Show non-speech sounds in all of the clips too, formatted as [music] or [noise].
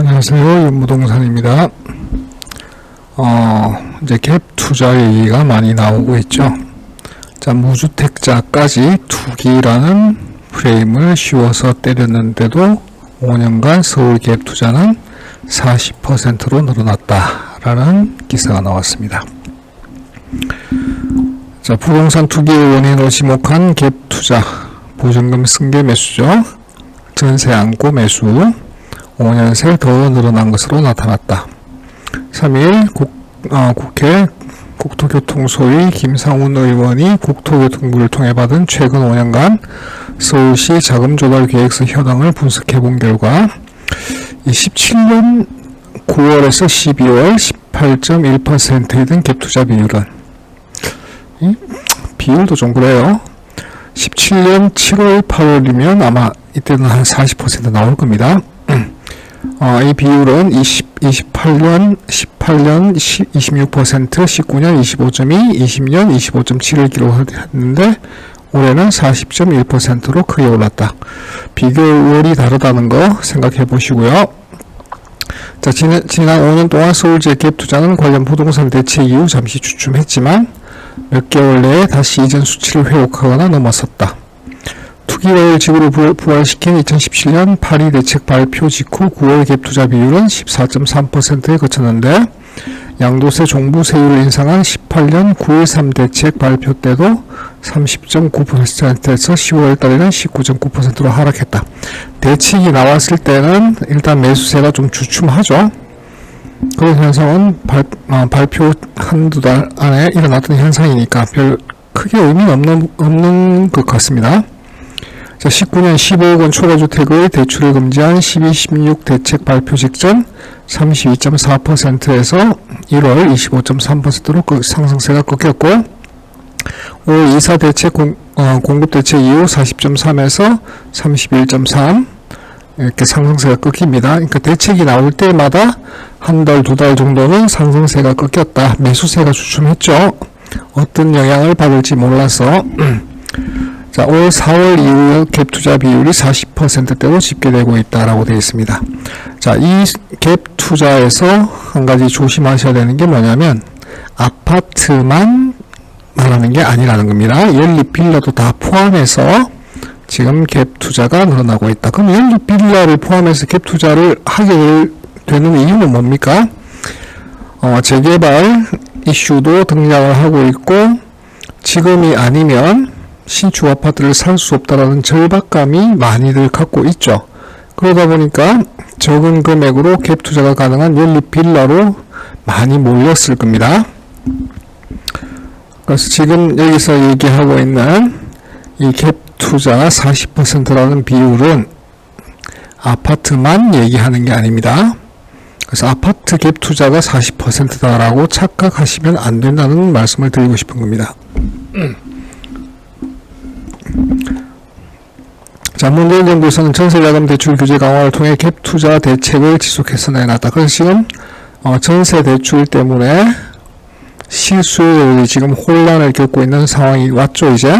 안녕하세요. 윤무동산입니다. 어, 이제 갭 투자 얘기가 많이 나오고 있죠. 자, 무주택자까지 투기라는 프레임을 씌워서 때렸는데도 5년간 서울 갭 투자는 40%로 늘어났다라는 기사가 나왔습니다. 자, 부동산 투기의 원인으로 지목한 갭 투자, 보증금 승계 매수죠. 전세 안고 매수, 5년 새 더 늘어난 것으로 나타났다. 3일 국, 어, 국회 국토교통소위 김상훈 의원이 국토교통부를 통해 받은 최근 5년간 서울시 자금조달계획서 현황을 분석해 본 결과 17년 9월에서 12월 18.1%에 든 갭투자 비율은 이 비율도 좀 그래요. 17년 7월 8월이면 아마 이때는 한 40% 나올 겁니다. 어, 이 비율은 20, 28년, 18년 26%, 19년 25.2, 20년 25.7을 기록했는데 올해는 40.1%로 크게 올랐다. 비교월이 다르다는 거 생각해 보시고요. 자, 지난, 지난 5년 동안 서울지역 갭 투자는 관련 부동산 대책 이후 잠시 주춤했지만 몇 개월 내에 다시 이전 수치를 회복하거나 넘어섰다. 투기를 지구로 부- 부활시킨 2017년 파리 대책 발표 직후 9월 갭 투자 비율은 14.3%에 그쳤는데 양도세 종부 세율을 인상한 18년 9.13 대책 발표 때도 30.9%에서 10월 달에는 19.9%로 하락했다. 대책이 나왔을 때는 일단 매수세가 좀 주춤하죠. 그런 현상은 발, 어, 발표 한두 달 안에 일어났던 현상이니까 별 크게 의미는 없는, 없는 것 같습니다. 자, 19년 15억 원 초과 주택의 대출을 금지한 12, 16 대책 발표 직전 32.4%에서 1월 25.3%로 그 상승세가 꺾였고 5월 2사 대책 공, 어, 공급 대책 이후 40.3에서 31.3 이렇게 상승세가 꺾입니다. 그러니까 대책이 나올 때마다 한 달, 두 달 정도는 상승세가 꺾였다. 매수세가 주춤했죠. 어떤 영향을 받을지 몰라서 자, 올 4월 이후 갭 투자 비율이 40%대로 집계되고 있다라고 되어 있습니다. 자, 이 갭 투자에서 한 가지 조심하셔야 되는 게 뭐냐면 아파트만 말하는 게 아니라는 겁니다. 연립 빌라도 다 포함해서 지금 갭 투자가 늘어나고 있다. 그럼 연립 빌라를 포함해서 갭 투자를 하게 되는 이유는 뭡니까? 어, 재개발 이슈도 등장을 하고 있고 지금이 아니면 신축 아파트를 살 수 없다라는 절박감이 많이들 갖고 있죠. 그러다 보니까 적은 금액으로 갭 투자가 가능한 연립 빌라로 많이 몰렸을 겁니다. 그래서 지금 여기서 얘기하고 있는 이 갭 투자 40%라는 비율은 아파트만 얘기하는 게 아닙니다. 그래서 아파트 갭 투자가 40%다라고 착각하시면 안 된다는 말씀을 드리고 싶은 겁니다. 자, 문재인 정부에서는 전세자금 대출 규제 강화를 통해 갭 투자 대책을 지속해서 내놨다. 그래서 지금 어, 전세 대출 때문에 실수요자들이 지금 혼란을 겪고 있는 상황이 왔죠, 이제.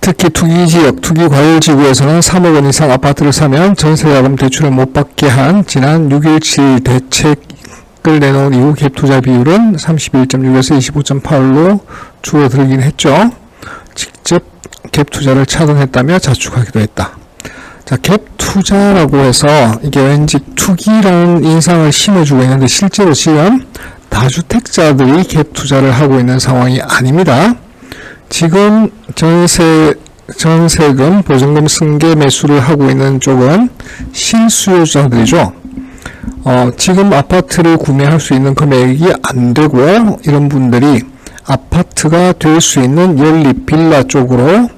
특히 투기 지역, 투기 과열 지구에서는 3억 원 이상 아파트를 사면 전세자금 대출을 못 받게 한 지난 6.17 대책을 내놓은 이후 갭 투자 비율은 31.6에서 25.8로 줄어들긴 했죠. 갭 투자를 차단했다며 자축하기도 했다. 자, 갭 투자라고 해서 이게 왠지 투기라는 인상을 심어주고 있는데 실제로 지금 다주택자들이 갭 투자를 하고 있는 상황이 아닙니다. 지금 전세 전세금 보증금 승계 매수를 하고 있는 쪽은 실수요자들이죠. 어, 지금 아파트를 구매할 수 있는 금액이 안 되고 이런 분들이 아파트가 될 수 있는 연립 빌라 쪽으로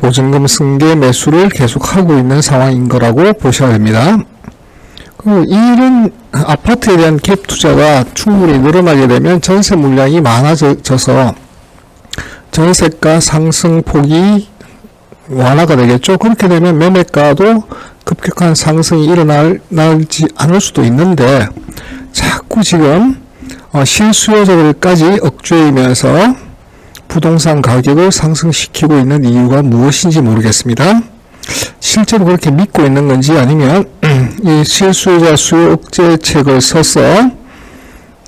보증금 승계 매수를 계속하고 있는 상황인 거라고 보셔야 됩니다. 그 이런 아파트에 대한 갭 투자가 충분히 늘어나게 되면 전세 물량이 많아져서 전세가 상승 폭이 완화가 되겠죠. 그렇게 되면 매매가도 급격한 상승이 일어나지 않을 수도 있는데 자꾸 지금 어, 실수요자들까지 억제이면서 부동산 가격을 상승시키고 있는 이유가 무엇인지 모르겠습니다. 실제로 그렇게 믿고 있는 건지 아니면 [clears throat] 이 실수요자 수요 억제책을 써서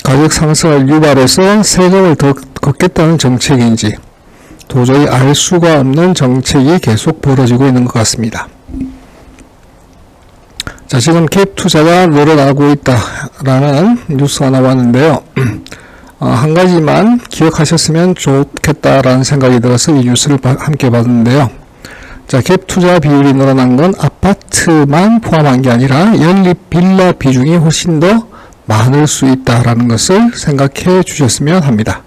가격 상승을 유발해서 세금을 더 걷겠다는 정책인지 도저히 알 수가 없는 정책이 계속 벌어지고 있는 것 같습니다. 자, 지금 갭 투자가 늘어나고 있다라는 뉴스가 나왔는데요. [clears throat] 어, 한 가지만 기억하셨으면 좋겠다라는 생각이 들어서 이 뉴스를 바- 함께 봤는데요. 자, 갭 투자 비율이 늘어난 건 아파트만 포함한 게 아니라 연립 빌라 비중이 훨씬 더 많을 수 있다라는 것을 생각해 주셨으면 합니다.